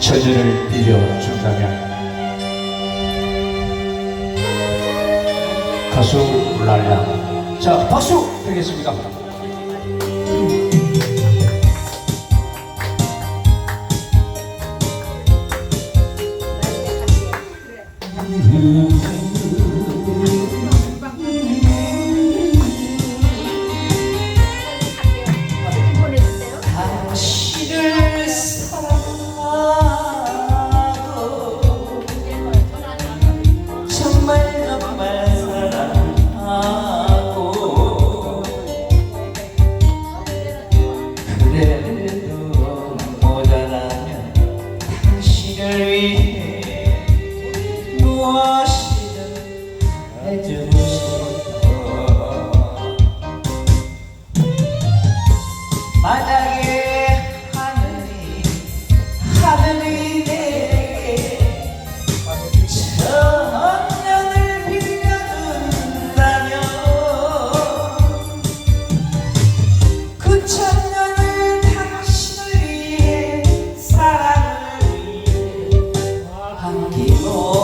처지를 빌려준다면 가수 랄라 자 박수 드리겠습니다 음. victory. ที่โล